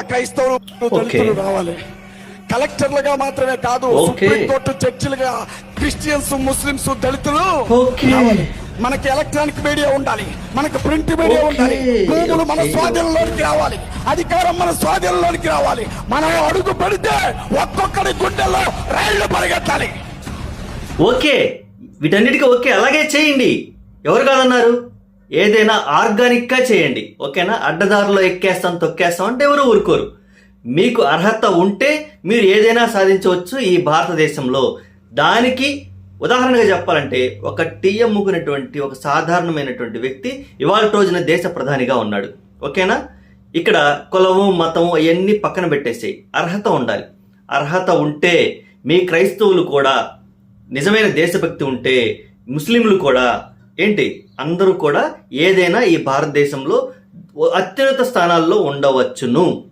క్రైస్తవులు దళితులు రావాలి. కలెక్టర్లుగా మాత్రమే కాదు ఓకే. సుప్రీం కోర్టు జడ్జిలుగా క్రిస్టియన్స్ ముస్లింస్ దళితులు మనకి ఎలక్ట్రానిక్ మీడియా ఉండాలి. మనకు ప్రింట్ మీడియా. ఉండాలి. భూములు మన. స్వాధీనంలోనికి రావాలి. అధికారం మన స్వాధీనంలోనికి రావాలి. మనం అడుగు పెడితే ఒక్కొక్కడి గుండెల్లో రైళ్ళు పరిగెత్తాలి. ఓకే. వీటన్నిటికీ ఓకే. అలాగే చేయండి. ఎవరు కాదన్నారు? ఏదైనా ఆర్గానిక్గా చేయండి. ఓకేనా? అడ్డదారిలో ఎక్కేస్తాం తొక్కేస్తాం అంటే ఎవరు ఊరుకోరు. మీకు అర్హత ఉంటే మీరు ఏదైనా సాధించవచ్చు ఈ భారతదేశంలో. దానికి ఉదాహరణగా చెప్పాలంటే ఒక టీ అమ్ముకునేటువంటి ఒక సాధారణమైనటువంటి వ్యక్తి ఇవాళ రోజున దేశ ప్రధానిగా ఉన్నాడు. ఓకేనా? ఇక్కడ కులము మతము అవన్నీ పక్కన పెట్టేసాయి. అర్హత ఉండాలి. అర్హత ఉంటే మీ క్రైస్తవులు కూడా నిజమైన దేశభక్తి ఉంటే ముస్లింలు కూడా ఏంటి? అందరూ కూడా ఏదైనా ఈ భారతదేశంలో అత్యున్నత స్థానాల్లో ఉండవచ్చును.